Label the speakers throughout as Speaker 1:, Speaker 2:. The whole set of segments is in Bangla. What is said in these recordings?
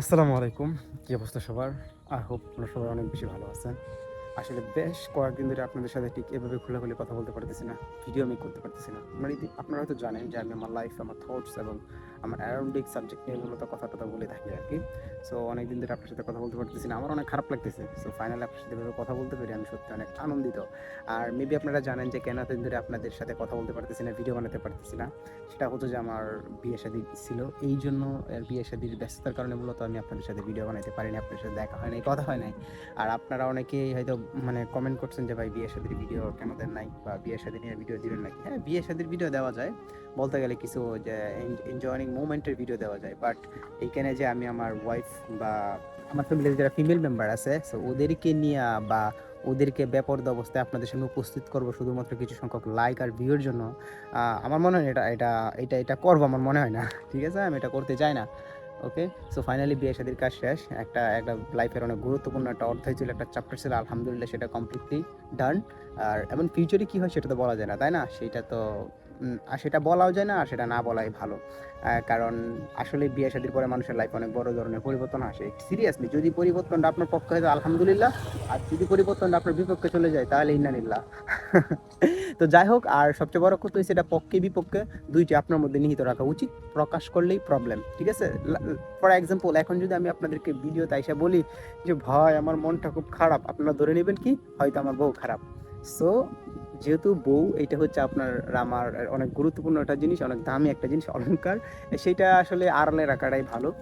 Speaker 1: আসসালামু আলাইকুম। কি অবস্থা সবার? আই হোপ আপনারা সবাই অনেক বেশি ভালো আছেন। আসলে বেশ কয়েকদিন ধরে আপনাদের সাথে ঠিক এভাবে খোলাখুলি কথা বলতে পারতেছি না, ভিডিও আমি করতে পারতেছি না। মানে আপনারা হয়তো জানেন যে আমি আমার লাইফ আমার থটস এবং আমার অ্যারাউন্ডিক সাবজেক্ট নিয়ে মূলত কথা টথা বলে থাকি আর কি। সো অনেক দিন ধরে আপনার সাথে কথা বলতে পারতেছি না, আমার অনেক খারাপ লাগতেছে। সো ফাইনালি আপনার সাথে কথা বলতে পেরে আমি সত্যি অনেক আনন্দিত। আর মেবি আপনারা জানেন যে কেন এতদিন ধরে আপনাদের সাথে কথা বলতে পারতেছি না ভিডিও বানাতে পারতেছি না। সেটা হতো যে আমার বিয়ে শাদী ছিল। এই জন্য বিয়ে শাদীর ব্যস্ততার কারণে মূলত আমি আপনাদের সাথে ভিডিও বানাতে পারিনি আপনার সাথে দেখা হয় নাই, কথা হয় নাই। আর আপনারা অনেকেই হয়তো মানে কমেন্ট করছেন যে, ভাই, বিয়ে শাদীর ভিডিও কেন দেন নাই? বা, বিয়ে শাদী নিয়ে ভিডিও দিবেন নাকি? হ্যাঁ বিয়ে শাদীর ভিডিও দেওয়া যায়। বলতে গেলে কিছু যে এনজয়িং মোমেন্টের ভিডিও দেওয়া যায়। বাট এইখানে যে আমি আমার ওয়াইফ বা আমার ফ্যামিলির যারা ফিমেল মেম্বার আছে সো ওদেরকে নিয়ে বা ওদেরকে বেপরদ অবস্থায় আপনাদের সামনে উপস্থিত করব শুধুমাত্র কিছু সংখ্যক লাইক আর ভিউর জন্য আমার মনে হয় এটা এটা এটা এটা করব আমার মনে হয় না। ঠিক আছে? আমি এটা করতে চাই না। ওকে সো ফাইনালি বিয়ে শাদির কাজ শেষ। একটা একটা লাইফের অনেক গুরুত্বপূর্ণ একটা অর্থ ছিল, একটা চ্যাপ্টার ছিল, আলহামদুলিল্লাহ সেটা কমপ্লিটলি ডান আর এমন ফিউচারে কী হয় সেটা তো বলা যায় না, তাই না? সেটা তো সেটা বলাও যায় না, আর সেটা না বলাই ভালো। কারণ আসলে বিয়ে শাদির পরে মানুষের লাইফে অনেক বড় ধরনের পরিবর্তন আসে। সিরিয়াসলি যদি পরিবর্তনটা আপনার পক্ষে হয়, আলহামদুলিল্লাহ। আর যদি পরিবর্তনটা আপনার বিপক্ষে চলে যায়, তাহলে ইন্নানিল্লাহ তো যাই হোক, আর সবচেয়ে বড় কথা হচ্ছে এটা পক্ষে, বিপক্ষে, দুইটি আপনার মধ্যে নিহিত রাখা উচিত। প্রকাশ করলেই প্রবলেম ঠিক আছে? ফর এক্সাম্পল এখন যদি আমি আপনাদেরকে ভিডিওতে এসে বলি যে, ভাই, আমার মনটা খুব খারাপ। আপনারা ধরে নেবেন কি? হয়তো আমার বউ খারাপ। সো যেহেতু বউ এটা হচ্ছে আপনার আমার অনেক গুরুত্বপূর্ণ একটা জিনিস, অনেক দামি একটা জিনিস, অলংকার। সেটা আসলে আড়ালে রাখাটাই ভালো।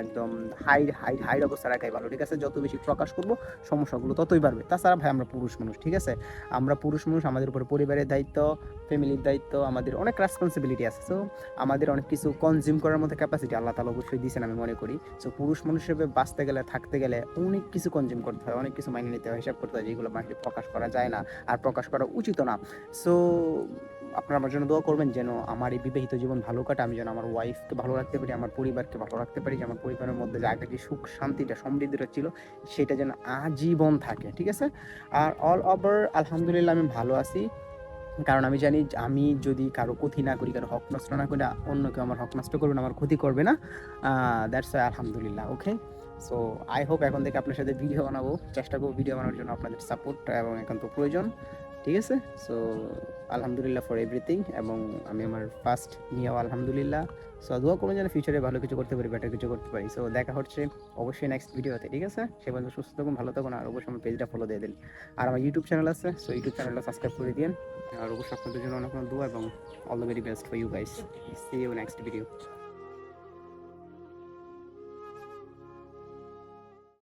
Speaker 1: একদম হাই হাই হাইড অবস্থা রাখাই ভালো। ঠিক আছে? যত বেশি প্রকাশ করব, সমস্যাগুলো ততই বাড়বে। তাছাড়া ভাই, আমরা পুরুষ মানুষ, ঠিক আছে? আমরা পুরুষ মানুষ, আমাদের উপর পরিবারের দায়িত্ব, ফ্যামিলির দায়িত্ব, আমাদের অনেক রেসপন্সিবিলিটি আছে। সো আমাদের অনেক কিছু কনজিউম করার মতো ক্যাপাসিটি আল্লাহ তালা অবশ্যই দিয়েছেন আমি মনে করি। সো পুরুষ মানুষ হিসেবে বাঁচতে গেলে, থাকতে গেলে অনেক কিছু কনজিউম করতে হয়, অনেক কিছু মাইনে নিতে হয়, হিসাব করতে হয়, যেগুলো মাইন্ডে প্রকাশ করা যায় না। আর প্রকাশ করা উচিত না। সো আপনারা আমার জন্য দোয়া করবেন যেন আমার এই বিবাহিত জীবন ভালো কাটে, আমি যেন আমার ওয়াইফকে ভালো রাখতে পারি, আমার পরিবারকে ভালো রাখতে পারি যে আমার পরিবারের মধ্যে যে আগে যে সুখ, শান্তিটা সমৃদ্ধিটা ছিল, সেটা যেন আজীবন থাকে, ঠিক আছে? আর অল ওভার আলহামদুলিল্লাহ, আমি ভালো আছি। কারণ আমি জানি আমি যদি কারও ক্ষতি না করি, কারও হক নষ্ট না করি, অন্য কেউ আমার হক নষ্ট করবে না, আমার ক্ষতি করবে না দ্যাটস আলহামদুলিল্লাহ ওকে সো আই হোপ এখন থেকে আপনার সাথে ভিডিও বানাবো, চেষ্টা করব ভিডিও বানানোর জন্য আপনাদের সাপোর্ট এবং একান্ত প্রয়োজন। ঠিক আছে? সো আলহামদুলিল্লাহ ফর এভরিথিং এবং আমি আমার ফার্স্ট নিয়েও আলহামদুলিল্লাহ। সো দোয়া করুন যেন ফিউচারে ভালো কিছু করতে পারি বেটার কিছু করতে পারি। সো দেখা হচ্ছে অবশ্যই নেক্সট ভিডিওতে ঠিক আছে? সে পর্যন্ত সুস্থ থাকুন, ভালো থাকুন আর অবশ্যই আমার পেজটা ফলো দিয়ে দিন। আর আমার ইউটিউব চ্যানেল আছে সো ইউটিউব চ্যানেলটা সাবস্ক্রাইব করে দিন আর অবশ্যই আপনাদের জন্য অনেক দোয়া এবং all the very best for you guys see you next video